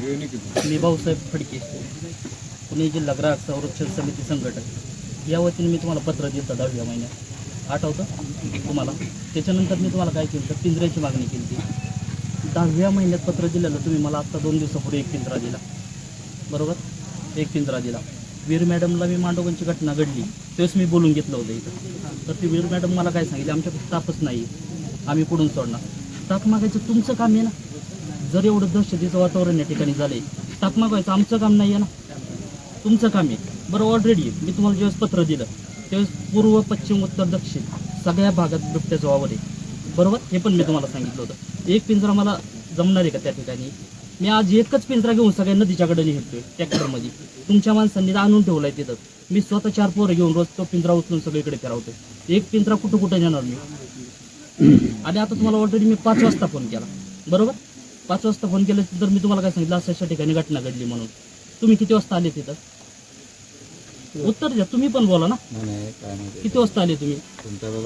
मी भाऊसाहेब फडके. पुणे जिल्हा ग्राहक संरक्षण समिती संघटक. या वतीने मी तुम्हाला पत्र दिलं होतं दहाव्या महिन्यात. आठवतं तुम्हाला? त्याच्यानंतर मी तुम्हाला काय केलं तर पिंजऱ्याची मागणी केली होती. दहाव्या महिन्यात पत्र दिलेलं तुम्ही मला आत्ता दोन दिवसापूर्वी एक पिंजरा दिला. बरोबर? एक पिंजरा दिला. वीर मॅडमला मी मांडोबांची घटना घडली. तेव्हाच मी बोलून घेतलं होतं इथं. तर ती वीर मॅडम मला काय सांगितले? आमच्याकडे स्टाफच नाही आम्ही पुढून सोडणार. स्टाफ मागायचं तुमचं काम आहे ना? जर एवढं दहशतीचं वातावरण या ठिकाणी झालंय टाकमा व्हायचं आमचं काम नाही आहे ना? तुमचं काम आहे. बरं ऑलरेडी मी तुम्हाला ज्यावेळेस पत्र दिलं त्यावेळेस पूर्व पश्चिम उत्तर दक्षिण सगळ्या भागात बिबट्याचं वावर आहे. बरोबर? हे पण मी तुम्हाला सांगितलं होतं. एक पिंजरा मला जमणार आहे का त्या ठिकाणी? मी आज एकच पिंजरा घेऊन सगळ्या नदीच्याकडे निघतोय ट्रॅक्टरमध्ये तुमच्या माणसांनी आणून ठेवलाय तिथं. मी स्वतः चार पोरं घेऊन रोज तो पिंजरा उचलून सगळीकडे फिरवतोय. एक पिंजरा कुठं कुठं नेणार मी? आणि आता तुम्हाला ऑलरेडी मी पाच वाजता फोन केला. बरोबर? पाच वाजता फोन केला तर मी तुम्हाला काय सांगितलं असं अशा ठिकाणी घटना घडली म्हणून. तुम्ही किती वाजता आले तिथं? उत्तर द्या तुम्ही पण बोला ना. नाही नाही काय. किती वाजता आले तुम्ही?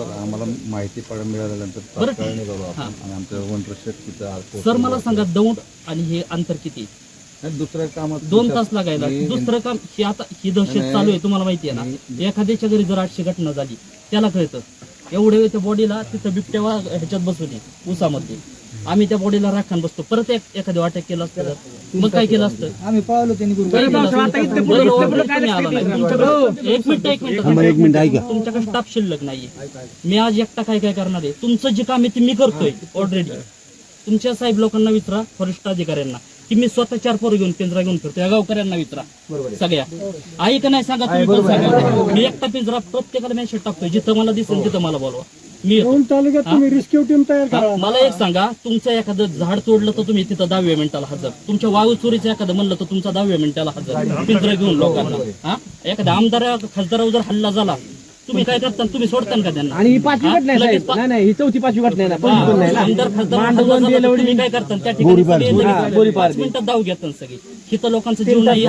आम्हाला माहिती पड मिळाल्यानंतर बरं. तात्काळ निघालो आपण. हां. आणि आमच्या वनरक्षक तिथं आज सर. मला सांगा दौंड आणि हे अंतर किती? नाही, दुसऱ्या कामात दोन तास लागायला. मी- दुसरं काम ही आता ही दहशत नाही, चालू आहे तुम्हाला माहिती आहे ना. एखाद्याच्या घरी जर आठशे घटना झाली त्याला कळतं. एवढे त्या बॉडीला तिथं बिबट्या वा- ह्याच्यात बसून आहे उसामध्ये आम्ही त्या बॉडीला राखान बसतो. परत एक एखाद्या अटॅक केलं असतं तर. मग काय केलं असतं? आम्ही पावलो त्यांनी गुरु आला नाही. तुमच्याकडे- एक मिनिट एक मिनिट. तुमच्याकडे स्टाफ शिल्लक नाहीये. मी आज एकटा काय काय करणार आहे? तुमचं जे काम आहे ते मी करतोय ऑलरेडी तुमच्या साहेब लोकांना विचारा वरिष्ठ अधिकाऱ्यांना. की मी स्वतः चार पोरं घेऊन पिंजरा घेऊन फिरतो या गावकऱ्यांना विचारा सगळ्या. आहे का नाही सांगा तुम्ही पण सांगा. मी एकटा पिंजरा प्रत्येकाला मेसेज टाकतोय. जिथं मला दिसेल तिथं मला बोलवा. मी येतो. तालुक्यात तुम्ही रेस्क्यू टीम तयार हा, मला एक सांगा तुमचं एखादं झाड तोडलं तर तुम्ही तिथं दहाव्या मिनिटाला हजर. तुमच्या वाळू चोरीचं एखादं म्हणलं तर तुमचा दहाव्या मिनिटाला हजर. पिंजरा घेऊन लोकांना. हा? एखाद्या आमदार खासदारावर जर हल्ला झाला तुम्ही काय करता? तुम्ही सोडता का त्यांना? आणि ही पाचवी हा? घटना आहे लगेच साहेब. पा- नाही नाही ही चौथी पाचवी घटना आहे ना हा, पहिली पण नाही ना. आमदार खासदार झाला तर बेलवडी. तुम्ही काय करता? त्या ठिकाणी सगळे लगेच गोळीबार. पाच मिनिटात धाव घेतात सगळे. तिथं लोकांचं जीव नाही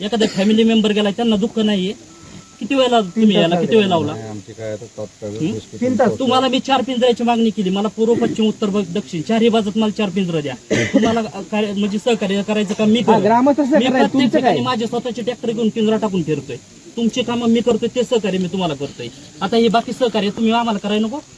एखादा फॅमिली मेंबर गेला त्यांना दुःख नाहीये. किती वेळेला तुम्ही? याला किती वेळ लावला? नाही, आमची काय आता तात्काळ rescue तुम्हाला मी चार पिंजऱ्याची मागणी केली. मला पूर्व पश्चिम उत्तर ब- दक्षिण चारही बाजूत मला चार पिंजरं द्या. तुम्हाला कार्य- म्हणजे सहकार्य करायचं काम मी करतो. ग्रामस्थ मी सहकार्य, प्रत्येक तुमचं काय? ठिकाणी माझे स्वतःचे ट्रॅक्टर घेऊन पिंजरा टाकून फिरतोय. तुमचे काम मी करतोय ते सहकार्य मी तुम्हाला करतोय. आता हे बाकी सहकार्य तुम्ही आम्हाला करायला नको.